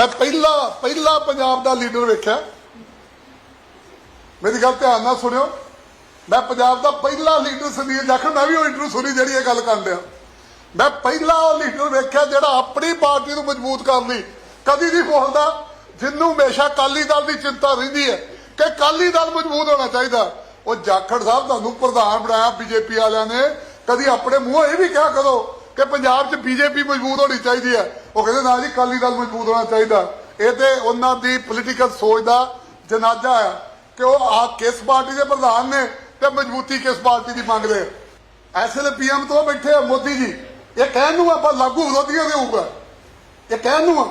ਮੈਂ ਪਹਿਲਾ ਪਹਿਲਾ ਪੰਜਾਬ ਦਾ ਲੀਡਰ ਵੇਖਿਆ। ਮੇਰੀ ਗੱਲ ਧਿਆਨ ਨਾਲ ਸੁਣਿਓ। ਮੈਂ ਪੰਜਾਬ ਦਾ ਪਹਿਲਾ ਲੀਡਰ ਸੁਨੀਲ ਜਾਖੜ ਮੈਂ ਵੀ ਉਹ ਇੰਟਰਵਿਊ ਸੁਣੀ ਜਿਹੜੀ ਇਹ ਗੱਲ ਕਰਨ ਡਿਆ। ਮੈਂ ਪਹਿਲਾ ਉਹ ਲੀਡਰ ਵੇਖਿਆ ਜਿਹੜਾ ਆਪਣੀ ਪਾਰਟੀ ਨੂੰ ਮਜ਼ਬੂਤ ਕਰਨ ਲਈ ਕਦੀ ਨਹੀਂ ਬੋਲਦਾ ਜਿੰਨੂੰ ਹਮੇਸ਼ਾ ਕਾਲੀ ਦਲ ਦੀ ਚਿੰਤਾ ਰਹਿੰਦੀ ਹੈ ਕਿ ਕਾਲੀ ਦਲ ਮਜ਼ਬੂਤ ਹੋਣਾ ਚਾਹੀਦਾ। ਉਹ ਜਾਖੜ ਸਾਹਿਬ ਤੁਹਾਨੂੰ ਪ੍ਰਧਾਨ ਬਣਾਇਆ, ਬੀਜੇਪੀ ਵਾਲਿਆਂ ਨੇ। ਕਦੀ ਆਪਣੇ ਮੂੰਹ ਇਹ ਵੀ ਕਿਹਾ ਕਰੋ ਕਿ ਪੰਜਾਬ 'ਚ ਬੀਜੇਪੀ ਮਜ਼ਬੂਤ ਹੋਣੀ ਚਾਹੀਦੀ ਹੈ। ਉਹ ਕਹਿੰਦੇ, ਨਾ ਜੀ ਕਾਲੀ ਦਲ ਮਜ਼ਬੂਤ ਹੋਣਾ ਚਾਹੀਦਾ। ਇਹ ਤੇ ਉਹਨਾਂ ਦੀ ਪੋਲੀਟੀਕਲ ਸੋਚ ਦਾ ਜਨਾਜ਼ਾ ਹੈ ਕਿ ਉਹ ਆ ਕਿਸ ਪਾਰਟੀ ਦੇ ਪ੍ਰਧਾਨ ਨੇ ਤੇ ਮਜ਼ਬੂਤੀ ਕਿਸ ਪਾਰਟੀ ਦੀ ਮੰਗਦੇ ਆ ਇਸ ਪੀਐਮ ਤੋਂ ਬੈਠੇ ਆ ਮੋਦੀ ਜੀ। ਇਹ ਕਹਿਣ ਨੂੰ ਆਪਾਂ ਲਾਗੂ ਵਿਰੋਧੀਆਂ ਦੇ ਹੋਊਗਾ। ਇਹ ਕਹਿਣ ਨੂੰ ਆ।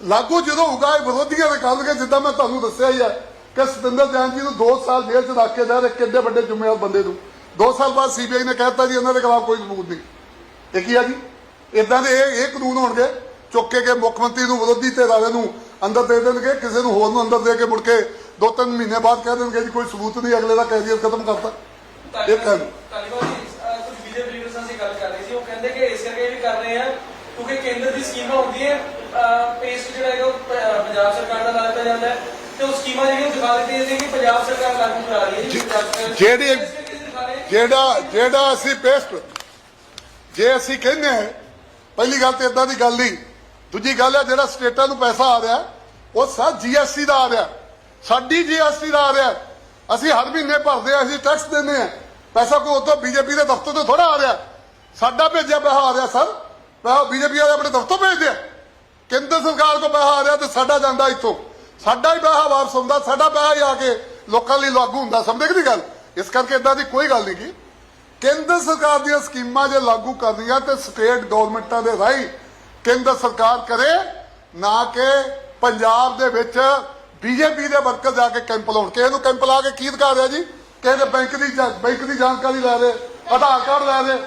ਲਾਗੂ ਜਦੋਂ ਹੋਊਗਾ, ਇਹ ਵਿਰੋਧੀਆਂ ਦੇ ਕਰਨਗੇ, ਜਿੱਦਾਂ ਮੈਂ ਤੁਹਾਨੂੰ ਦੱਸਿਆ ਹੀ ਆ ਕਿ ਸਤਿੰਦਰ ਜੈਨ ਜੀ ਨੂੰ 2 ਸਾਲ ਜੇਲ੍ਹ 'ਚ ਰੱਖ ਕੇ ਜਾ ਰਹੇ ਕਿੰਨੇ ਵੱਡੇ ਜ਼ਿੰਮੇਵਾਰ ਬੰਦੇ ਨੂੰ। 2 ਸਾਲ ਬਾਅਦ ਸੀਬੀਆਈ ਨੇ ਕਹਿਤਾ ਜੀ ਇਹਨਾਂ ਦੇ ਖਿਲਾਫ ਕੋਈ ਸਬੂਤ ਨਹੀਂ। ਇਹ ਕੀ ਆ ਜੀ? ਇਦਾਂ ਦੇ ਇਹ ਇਹ ਕਾਨੂੰਨ ਹੋਣਗੇ ਚੁੱਕ ਕੇ ਕੇ ਮੁੱਖ ਮੰਤਰੀ ਨੂੰ ਵਿਰੋਧੀ ਤੇ ਰਾਜਾ ਨੂੰ ਅੰਦਰ ਦੇ ਦੇਣਗੇ ਕਿਸੇ ਨੂੰ ਹੋਰ ਨੂੰ ਅੰਦਰ ਦੇ ਕੇ ਮੁੜ ਕੇ ਦੋ ਤਿੰਨ ਮਹੀਨੇ ਬਾਅਦ ਕਹਿ ਦੇਣਗੇ ਜੀ ਕੋਈ ਸਬੂਤ ਨਹੀਂ ਅਗਲੇ ਦਾ ਕੈਰੀਅਰ ਖਤਮ ਕਰਤਾ। ਇਹ ਕਹਿ ਕੁਝ ਬੀਜੇਪੀ ਗੱਲ ਕਰ ਰਹੇ ਸੀ। ਉਹ ਕਹਿੰਦੇ ਕਿ ਇਸ ਕਰਕੇ ਇਹ ਵੀ ਕਰ ਰਹੇ ਆ ਕਿਉਂਕਿ ਕੇਂਦਰ ਦੀ ਸਕੀਮਾਂ ਹੁੰਦੀਆਂ ਪੇਸਟ ਜਿਹੜਾ ਹੈਗਾ ਪੰਜਾਬ ਸਰਕਾਰ ਦਾ ਲਾ ਦਿੱਤਾ ਜਾਂਦਾ ਹੈ। ਤੇ ਉਹ ਸਕੀਮਾਂ ਜਿਹੜੀਆਂ ਦਿਖਾ ਦਿੱਤੀਆਂ ਜਾਂਦੀਆਂ ਕਿ ਪੰਜਾਬ ਸਰਕਾਰ ਲਾਗੂ ਕਰਾ ਰਹੀ ਹੈ ਜੀ ਪੰਜਾਬ ਸਰਕਾਰ- ਜਿਹੜੀ- ਇਸ ਕਰਕੇ ਅਸੀਂ ਦਿਖਾ ਰਹੇ ਹਾਂ ਜਿਹੜਾ ਜਿਹੜਾ ਅਸੀਂ ਪੇਸਟ ਜੇ ਅਸੀਂ ਕਹਿੰਦੇ ਹਾਂ, ਪਹਿਲੀ ਗੱਲ ਤੇ ਇਦਾਂ ਦੀ ਗੱਲ ਨਹੀਂ। ਦੂਜੀ ਗੱਲ ਹੈ ਜਿਹੜਾ ਸਟੇਟਾਂ ਨੂੰ ਪੈਸਾ ਆ ਰਿਹਾ, ਉਹ ਸਭ ਜੀਐਸਟੀ ਦਾ ਆ ਰਿਹਾ। ਸਾਡੀ ਜੀਐਸਟੀ ਦਾ ਆ ਰਿਹਾ। ਅਸੀਂ ਹਰ ਮਹੀਨੇ ਭਰਦੇ ਆ ਅਸੀਂ ਟੈਕਸ ਦਿੰਦੇ ਆ ਪੈਸਾ ਕੋਈ ਉਤੋਂ ਬੀਜੇਪੀ ਦੇ ਦਫ਼ਤਰ ਤੋਂ ਥੋੜਾ ਆ ਰਿਹਾ। ਸਾਡਾ ਭੇਜਿਆ ਪੈਸਾ ਆ ਰਿਹਾ, ਸਰ। ਪੈਸਾ ਬੀਜੇਪੀ ਵਾਲੇ ਆਪਣੇ ਦਫ਼ਤਰ ਭੇਜਦੇ ਆ। ਕੇਂਦਰ ਸਰਕਾਰ ਕੋ ਪੈਸਾ ਆ ਰਿਹਾ ਤੇ ਸਾਡਾ ਜਾਂਦਾ ਇੱਥੋਂ। ਸਾਡਾ ਹੀ ਪੈਸਾ ਵਾਪਸ ਹੁੰਦਾ ਸਾਡਾ ਪੈਸਾ ਹੀ ਆ ਕੇ ਲੋਕਾਂ ਲਈ ਲਾਗੂ ਹੁੰਦਾ। ਸਮਝਦੇ ਕਿ ਨਹੀਂ ਗੱਲ? ਇਸ ਕਰਕੇ ਇਦਾਂ ਦੀ ਕੋਈ ਗੱਲ ਨਹੀਂ ਕੀ ਕੇਂਦਰ ਸਰਕਾਰ ਦੀਆਂ ਸਕੀਮਾਂ ਜੇ ਲਾਗੂ ਕਰਨੀਆਂ ਤੇ ਸਟੇਟ ਗਵਰਨਮੈਂਟਾਂ ਦੇ ਰਾਹੀਂ ਕੇਂਦਰ ਸਰਕਾਰ ਕਰੇ, ਨਾ ਕਿ ਪੰਜਾਬ ਦੇ ਵਿੱਚ ਬੀਜੇਪੀ ਦੇ ਵਰਕਰ ਜਾ ਕੇ ਕੈਂਪ ਲਾਉਣ। ਕਿਸੇ ਨੂੰ ਕੈਂਪ ਲਾ ਕੇ ਕੀ ਦਿਖਾ ਰਿਹਾ ਜੀ? ਕਿਸੇ ਦੇ ਬੈਂਕ ਦੀ ਬੈਂਕ ਦੀ ਜਾਣਕਾਰੀ ਲੈ ਰਹੇ, ਆਧਾਰ ਕਾਰਡ ਲੈ ਰਹੇ